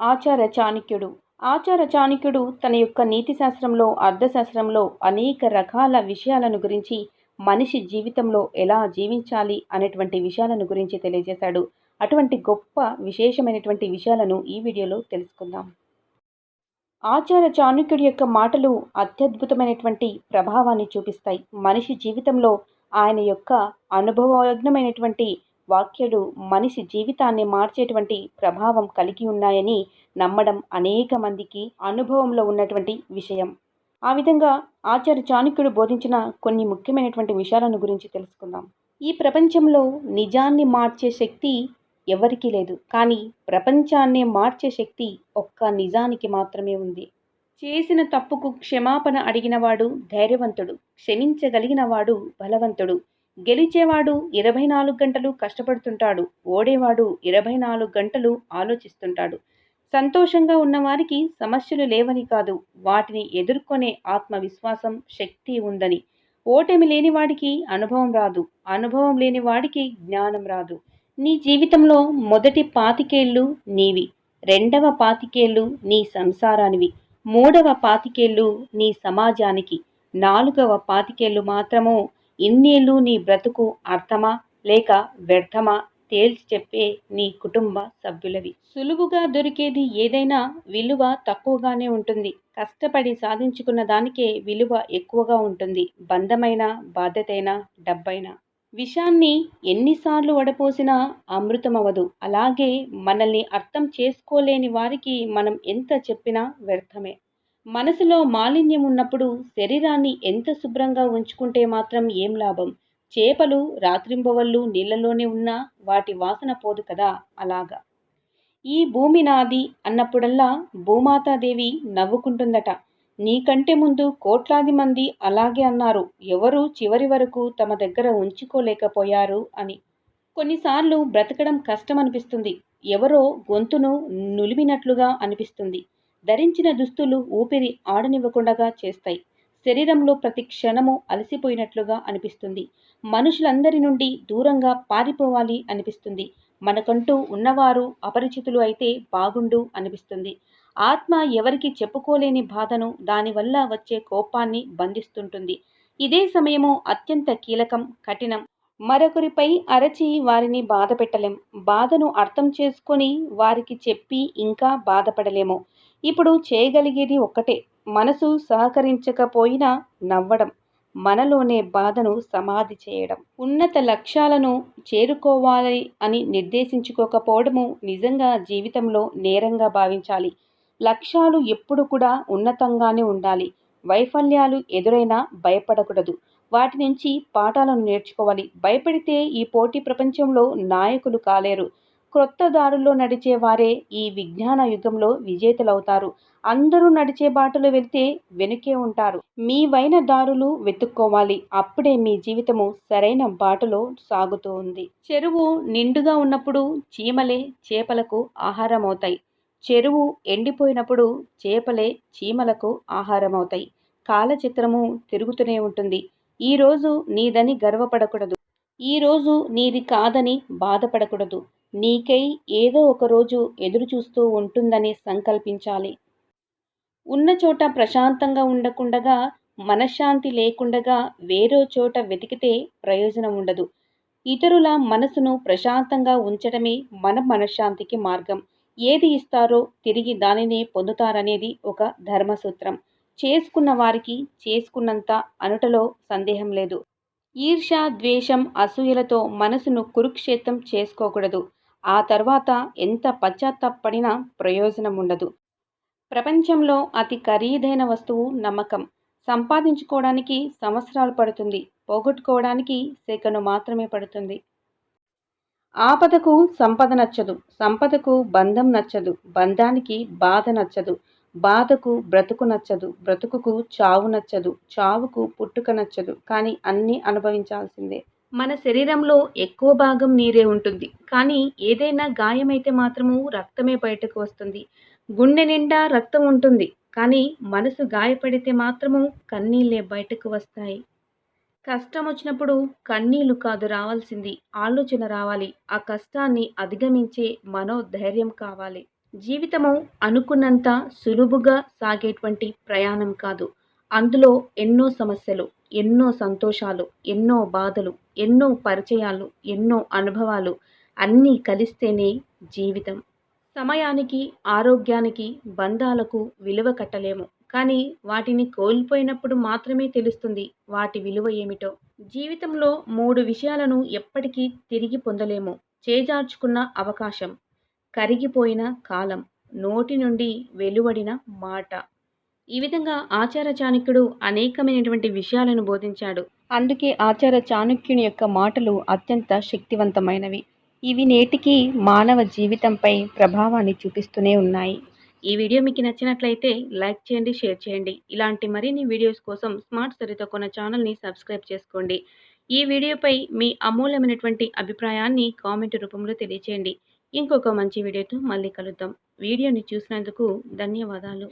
ఆచార చాణక్యుడు. ఆచార చాణక్యుడు తన యొక్క నీతి శాస్త్రంలో అర్థశాస్త్రంలో అనేక రకాల విషయాలను గురించి మనిషి జీవితంలో ఎలా జీవించాలి అనేటువంటి విషయాలను గురించి తెలియజేశాడు. అటువంటి గొప్ప విశేషమైనటువంటి విషయాలను ఈ వీడియోలో తెలుసుకుందాం. ఆచార చాణుక్యుడి యొక్క మాటలు అత్యద్భుతమైనటువంటి ప్రభావాన్ని చూపిస్తాయి. మనిషి జీవితంలో ఆయన యొక్క అనుభవజ్ఞమైనటువంటి వాక్యలు మనిషి జీవితాన్ని మార్చేటువంటి ప్రభావం కలిగి ఉన్నాయని నమ్మడం అనేక మందికి అనుభవంలో ఉన్నటువంటి విషయం. ఆ విధంగా ఆచార్య చాణక్యుడు బోధించిన కొన్ని ముఖ్యమైనటువంటి విషయాలను గురించి తెలుసుకుందాం. ఈ ప్రపంచంలో నిజాన్ని మార్చే శక్తి ఎవరికీ లేదు. కానీ ప్రపంచాన్నే మార్చే శక్తి ఒక్క నిజానికి మాత్రమే ఉంది. చేసిన తప్పుకు క్షమాపణ అడిగినవాడు ధైర్యవంతుడు. క్షమించగలిగినవాడు బలవంతుడు. గెలిచేవాడు ఇరవై నాలుగు గంటలు కష్టపడుతుంటాడు. ఓడేవాడు ఇరవై నాలుగు గంటలు ఆలోచిస్తుంటాడు. సంతోషంగా ఉన్నవారికి సమస్యలు లేవని కాదు. వాటిని ఎదుర్కొనే ఆత్మవిశ్వాసం శక్తి ఉందని. ఓటమి లేనివాడికి అనుభవం రాదు. అనుభవం లేనివాడికి జ్ఞానం రాదు. నీ జీవితంలో మొదటి పాతికేళ్ళు నీవి. రెండవ పాతికేళ్ళు నీ సంసారానివి. మూడవ పాతికేళ్ళు నీ సమాజానికి. నాలుగవ పాతికేళ్ళు మాత్రము ఇన్నేళ్ళు నీ బ్రతుకు అర్థమా లేక వ్యర్థమా తేల్చి చెప్పే నీ కుటుంబ సభ్యులవి. సులువుగా దొరికేది ఏదైనా విలువ తక్కువగానే ఉంటుంది. కష్టపడి సాధించుకున్న దానికే విలువ ఎక్కువగా ఉంటుంది. బంధమైన బాధ్యతైనా డబ్బైనా. విషాన్ని ఎన్నిసార్లు వడపోసినా అమృతమవదు అలాగే మనల్ని అర్థం చేసుకోలేని వారికి మనం ఎంత చెప్పినా వ్యర్థమే. మనసులో మాలిన్యం ఉన్నప్పుడు శరీరాన్ని ఎంత శుభ్రంగా ఉంచుకుంటే మాత్రం ఏం లాభం? చేపలు రాత్రింబవళ్ళు నీళ్ళలోనే ఉన్నా వాటి వాసన పోదు కదా అలాగా. ఈ భూమి నాది అన్నప్పుడల్లా భూమాతాదేవి నవ్వుకుంటుందట. నీకంటే ముందు కోట్లాది మంది అలాగే అన్నారు. ఎవరు చివరి వరకు తమ దగ్గర ఉంచుకోలేకపోయారు అని. కొన్నిసార్లు బ్రతకడం కష్టం అనిపిస్తుంది ఎవరో గొంతును నులిమినట్లుగా అనిపిస్తుంది. ధరించిన దుస్తులు ఊపిరి ఆడనివ్వకుండా చేస్తాయి. శరీరంలో ప్రతి క్షణము అలసిపోయినట్లుగా అనిపిస్తుంది. మనుషులందరి నుండి దూరంగా పారిపోవాలి అనిపిస్తుంది. మనకంటూ ఉన్నవారు అపరిచితులు అయితే బాగుండు అనిపిస్తుంది. ఆత్మ ఎవరికి చెప్పుకోలేని బాధను దానివల్ల వచ్చే కోపాన్ని బంధిస్తుంటుంది. ఇదే సమయము అత్యంత కీలకం కఠినం. మరొకరిపై అరచి వారిని బాధ పెట్టలేం బాధను అర్థం చేసుకొని వారికి చెప్పి ఇంకా బాధపడలేము. ఇప్పుడు చేయగలిగేది ఒక్కటే. మనసు సహకరించకపోయినా నవ్వడం మనలోనే బాధను సమాధి చేయడం. ఉన్నత లక్ష్యాలను చేరుకోవాలి అని నిర్దేశించుకోకపోవడము నిజంగా జీవితంలో నేరంగా భావించాలి. లక్ష్యాలు ఎప్పుడు కూడా ఉన్నతంగానే ఉండాలి. వైఫల్యాలు ఎదురైనా భయపడకూడదు. వాటి నుంచి పాఠాలను నేర్చుకోవాలి. భయపడితే ఈ పోటీ ప్రపంచంలో నాయకులు కాలేరు. క్రొత్త దారుల్లో నడిచే వారే ఈ విజ్ఞాన యుగంలో విజేతలవుతారు. అందరూ నడిచే బాటలు వెళ్తే వెనుకే ఉంటారు. మీవైన దారులు వెతుక్కోవాలి. అప్పుడే మీ జీవితము సరైన బాటలో సాగుతూ ఉంది చెరువు నిండుగా ఉన్నప్పుడు చీమలే చేపలకు ఆహారం అవుతాయి చెరువు ఎండిపోయినప్పుడు చేపలే చీమలకు ఆహారం అవుతాయి కాలచక్రము తిరుగుతూనే ఉంటుంది. ఈరోజు నీదని గర్వపడకూడదు. ఈరోజు నీది కాదని బాధపడకూడదు. నీకై ఏదో ఒక రోజు ఉంటుందని సంకల్పించాలి. ఉన్న చోట ప్రశాంతంగా ఉండకుండగా మనశ్శాంతి లేకుండగా వేరే చోట వెతికితే ప్రయోజనం ఉండదు. ఇతరుల మనసును ప్రశాంతంగా ఉంచడమే మన మనశ్శాంతికి మార్గం. ఏది ఇస్తారో తిరిగి దానినే పొందుతారనేది ఒక ధర్మసూత్రం. చేసుకున్న వారికి చేసుకున్నంత అనుటలో సందేహం లేదు. ఈర్ష ద్వేషం అసూయలతో మనసును కురుక్షేత్రం చేసుకోకూడదు. ఆ తర్వాత ఎంత పశ్చాత్తాపడినా ప్రయోజనం ఉండదు ప్రపంచంలో అతి ఖరీదైన వస్తువు నమ్మకం. సంపాదించుకోవడానికి సంవత్సరాలు పడుతుంది. పోగొట్టుకోవడానికి సెకను మాత్రమే పడుతుంది. ఆపదకు సంపద నచ్చదు. సంపదకు బంధం నచ్చదు. బంధానికి బాధ నచ్చదు. బాధకు బ్రతుకు నచ్చదు బ్రతుకుకు చావు నచ్చదు చావుకు పుట్టుక నచ్చదు. కానీ అన్నీ అనుభవించాల్సిందే. మన శరీరంలో ఎక్కువ భాగం నీరే ఉంటుంది. కానీ ఏదైనా గాయమైతే మాత్రము రక్తమే బయటకు వస్తుంది. గుండె నిండా రక్తం ఉంటుంది. కానీ మనసు గాయపడితే మాత్రము కన్నీళ్ళే బయటకు వస్తాయి. కష్టం వచ్చినప్పుడు కన్నీళ్ళు కాదు రావాల్సింది ఆలోచన రావాలి. ఆ కష్టాన్ని అధిగమించే మనోధైర్యం కావాలి. జీవితము అనుకున్నంత సులువుగా సాగేటువంటి ప్రయాణం కాదు. అందులో ఎన్నో సమస్యలు ఎన్నో సంతోషాలు ఎన్నో బాధలు ఎన్నో పరిచయాలు ఎన్నో అనుభవాలు అన్నీ కలిస్తేనే జీవితం. సమయానికి ఆరోగ్యానికి బంధాలకు విలువ కట్టలేము. కానీ వాటిని కోల్పోయినప్పుడు మాత్రమే తెలుస్తుంది వాటి విలువ ఏమిటో. జీవితంలో మూడు విషయాలను ఎప్పటికీ తిరిగి పొందలేము. చేజార్చుకున్న అవకాశం. కరిగిపోయిన కాలం నోటి నుండి వెలువడిన మాట. ఈ విధంగా ఆచార చాణక్యుడు అనేకమైనటువంటి విషయాలను బోధించాడు. అందుకే ఆచార చాణక్యుని యొక్క మాటలు అత్యంత శక్తివంతమైనవి. ఇవి నేటికి మానవ జీవితంపై ప్రభావాన్ని చూపిస్తూనే ఉన్నాయి. ఈ వీడియో మీకు నచ్చినట్లయితే లైక్ చేయండి షేర్ చేయండి. ఇలాంటి మరిన్ని వీడియోస్ కోసం స్మార్ట్ సరితో కొన్న ఛానల్ని సబ్స్క్రైబ్ చేసుకోండి. ఈ వీడియోపై మీ అమూల్యమైనటువంటి అభిప్రాయాన్ని కామెంట్ రూపంలో తెలియచేయండి. ఇంకొక మంచి వీడియోతో మళ్ళీ కలుద్దాం. వీడియోని చూసినందుకు ధన్యవాదాలు.